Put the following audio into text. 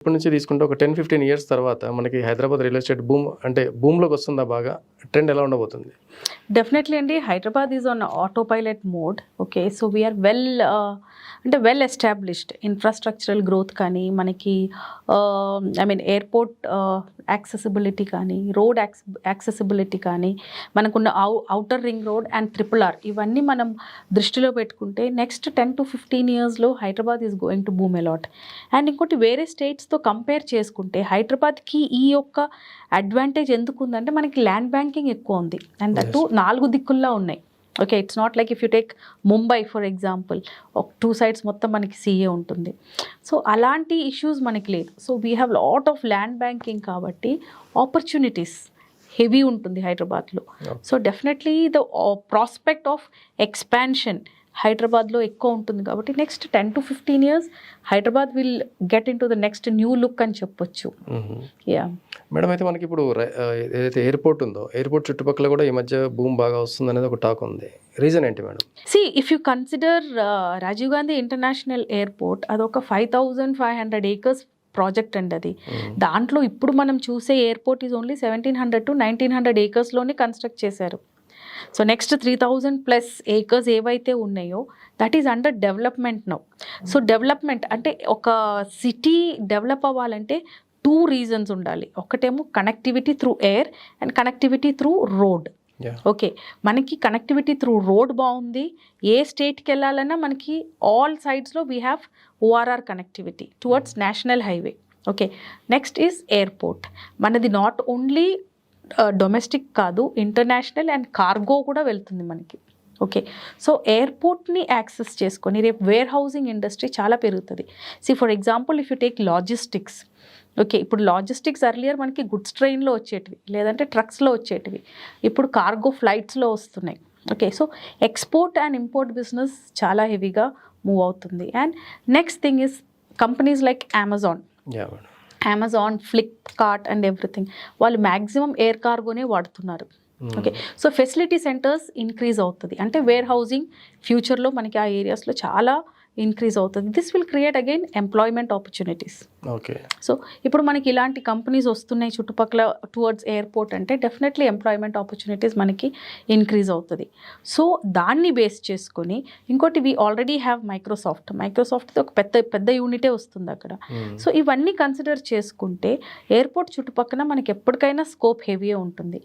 ఇప్పటి నుంచి తీసుకుంటే ఒక టెన్ ఫిఫ్టీన్ ఇయర్స్ తర్వాత మనకి హైదరాబాద్ రియల్ ఎస్టేట్ బూమ్ అంటే బూమ్లోకి వస్తుందా బాగా? ట్రెండ్ ఎలా ఉండబోతుంది? డెఫినెట్లీ అండి Hyderabad is on auto pilot mode okay so we're well అంటే వెల్ ఎస్టాబ్లిష్డ్ ఇన్ఫ్రాస్ట్రక్చరల్ గ్రోత్ కానీ మనకి ఐ మీన్ ఎయిర్పోర్ట్ యాక్సెసిబిలిటీ కానీ రోడ్ యాక్సెసిబిలిటీ కానీ మనకున్న అవు outer ring road and triple R ఇవన్నీ మనం దృష్టిలో పెట్టుకుంటే నెక్స్ట్ టెన్ టు ఫిఫ్టీన్ ఇయర్స్లో Hyderabad is going to boom a lot and ఇంకోటి వేరే స్టేట్స్తో కంపేర్ చేసుకుంటే హైదరాబాద్కి ఈ యొక్క అడ్వాంటేజ్ ఎందుకు ఉందంటే మనకి ల్యాండ్ బ్యాంకింగ్ ఎక్కువ ఉంది. అండ్ దట్టు నాలుగు దిక్కుల్లో ఉన్నాయి. Okay it's not like if you take Mumbai for example ఒక టూ సైడ్స్ మొత్తం మనకి సీఏ ఉంటుంది. సో అలాంటి ఇష్యూస్ మనకి లేదు. So we have lot of land banking కాబట్టి ఆపర్చునిటీస్ హెవీ ఉంటుంది హైదరాబాద్లో. So definitely the prospect of expansion హైదరాబాద్లో ఎక్కువ ఉంటుంది కాబట్టి next ten to fifteen years Hyderabad will get into the next new look అని చెప్పొచ్చు. యా మేడం అయితే మనకి ఇప్పుడు ఏదైతే ఎయిర్పోర్ట్ ఉందో ఎయిర్పోర్ట్ చుట్టుపక్కల కూడా ఈ మధ్య భూమి బాగా వస్తుంది అనేది ఒక టాక్ ఉంది. రీజన్ ఏంటి madam? See if you consider Rajiv Gandhi international airport అదొక five thousand five hundred acres project అండి అది. దాంట్లో ఇప్పుడు మనం చూసే airport is only seventeen hundred to nineteen hundred ఏకర్స్లోనే construct చేశారు. So next three thousand plus acres ఏవైతే ఉన్నాయో that is under development now so development అంటే ఒక సిటీ డెవలప్ అవ్వాలంటే టూ రీజన్స్ ఉండాలి. ఒకటేమో connectivity through air and connectivity through road okay మనకి connectivity through road బాగుంది. ఏ స్టేట్కి వెళ్ళాలన్నా మనకి all సైడ్స్లో we have ORR connectivity towards national highway okay next is airport మనది నాట్ ఓన్లీ డొమెస్టిక్ కాదు ఇంటర్నేషనల్ అండ్ కార్గో కూడా వెళ్తుంది మనకి. ఓకే సో ఎయిర్పోర్ట్ని యాక్సెస్ చేసుకొని రేపు వేర్ హౌసింగ్ ఇండస్ట్రీ చాలా పెరుగుతుంది. See for example if you take logistics okay ఇప్పుడు లాజిస్టిక్స్ అర్లియర్ మనకి గుడ్స్ ట్రైన్లో వచ్చేటివి లేదంటే ట్రక్స్లో వచ్చేటివి. ఇప్పుడు కార్గో ఫ్లైట్స్లో వస్తున్నాయి. Okay so export and import business చాలా హెవీగా మూవ్ అవుతుంది. And next thing is companies like Amazon Amazon Flipkart and everything వాళ్ళు మ్యాక్సిమం ఎయిర్ కార్గోనే వాడుతున్నారు. Okay so facility centres increase అవుతుంది. అంటే వేర్ హౌసింగ్ ఫ్యూచర్లో మనకి ఆ ఏరియాస్లో చాలా ఇంక్రీజ్ అవుతుంది. This will create again employment opportunities okay so ఇప్పుడు మనకి ఇలాంటి కంపెనీస్ వస్తున్నాయి చుట్టుపక్కల టువర్డ్స్ ఎయిర్పోర్ట్ అంటే డెఫినెట్లీ ఎంప్లాయ్మెంట్ ఆపర్చునిటీస్ మనకి ఇంక్రీజ్ అవుతుంది. సో దాన్ని బేస్ చేసుకొని ఇంకోటి we already have Microsoft Microsoft ఒక పెద్ద పెద్ద యూనిటే వస్తుంది అక్కడ. సో ఇవన్నీ కన్సిడర్ చేసుకుంటే ఎయిర్పోర్ట్ చుట్టుపక్కల మనకి ఎప్పటికైనా స్కోప్ హెవీ ఉంటుంది.